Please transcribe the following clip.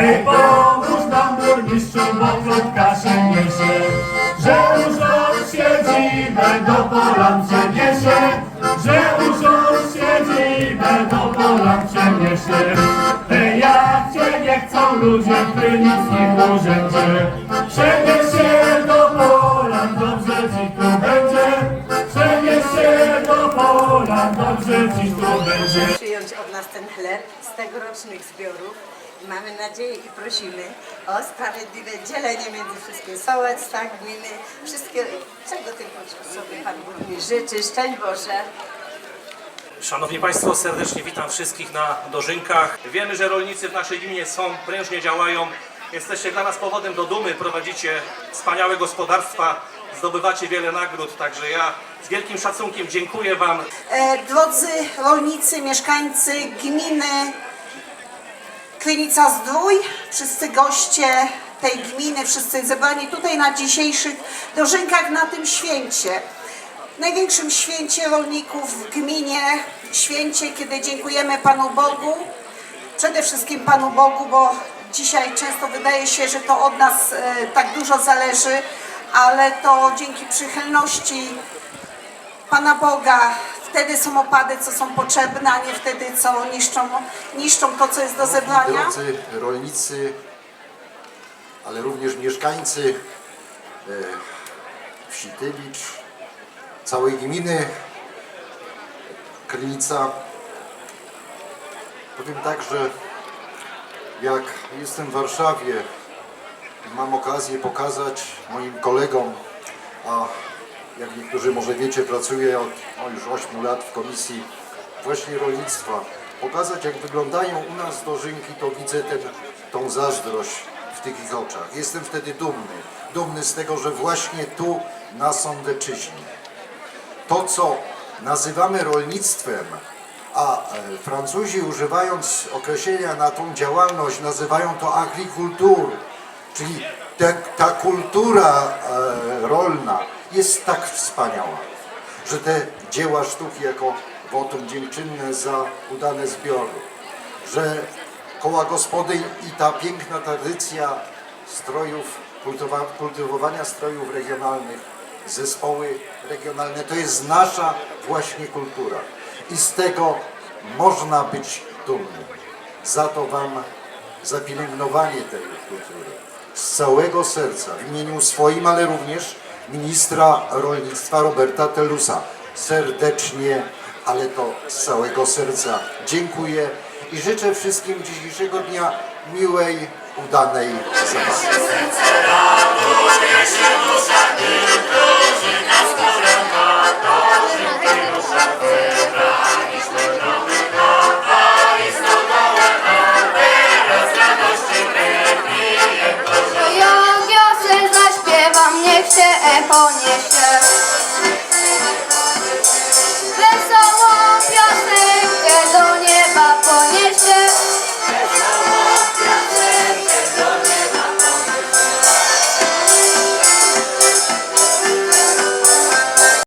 Te się nic nie się nic nie się. Hej, pomóż nam burmistrzu, bo plotka się niesie, że urząd siedzibę do Polan przeniesie, że urząd siedzibę do Polan przeniesie. Hej, jak cię nie chcą ludzie w Krynickim urzędzie, przenieś się do Polan, dobrze ci tu będzie, przenieś się do Polan, dobrze ci tu będzie. przyjąć od nas ten chleb z tegorocznych zbiorów. Mamy nadzieję i prosimy o sprawiedliwe dzielenie między wszystkie sołectwa, gminy, wszystkie, czego tylko sobie Pan Burmistrz życzy. Szczęść Boże. Szanowni Państwo, serdecznie witam wszystkich na dożynkach. Wiemy, że rolnicy w naszej gminie są, prężnie działają. Jesteście dla nas powodem do dumy, prowadzicie wspaniałe gospodarstwa, zdobywacie wiele nagród, także ja z wielkim szacunkiem dziękuję Wam E, Drodzy rolnicy, mieszkańcy gminy Krynica Zdrój, wszyscy goście tej gminy, wszyscy zebrani tutaj na dzisiejszych dożynkach na tym święcie. Największym święcie rolników w gminie, święcie, kiedy dziękujemy Panu Bogu, przede wszystkim Panu Bogu, bo dzisiaj często wydaje się, że to od nas e, tak dużo zależy, ale to dzięki przychylności Pana Boga. Wtedy są opady, co są potrzebne, a nie wtedy, co niszczą, niszczą to, co jest do zebrania. Drodzy rolnicy, ale również mieszkańcy e, wsi Tylicz, całej gminy Krynica. Powiem tak, że jak jestem w Warszawie i mam okazję pokazać moim kolegom, a jak niektórzy może wiecie, pracuję od o, już 8 lat w Komisji właśnie Rolnictwa. Pokazać jak wyglądają u nas dożynki, to widzę ten, tą zazdrość w tych ich oczach. Jestem wtedy dumny. Dumny z tego, że właśnie tu na Sądeczyźnie to, co nazywamy rolnictwem, a e, Francuzi używając określenia na tą działalność nazywają to agriculture, czyli te, ta kultura e, jest tak wspaniała, że te dzieła sztuki jako wotum dziękczynne za udane zbiory, że koła gospodyń i ta piękna tradycja strojów, kultywowania strojów regionalnych, zespoły regionalne, to jest nasza właśnie kultura. I z tego można być dumnym. Za to Wam za pielęgnowanie tej kultury z całego serca w imieniu swoim, ale również ministra rolnictwa Roberta Telusa. Serdecznie, ale to z całego serca dziękuję i życzę wszystkim dzisiejszego dnia miłej, udanej zabawy.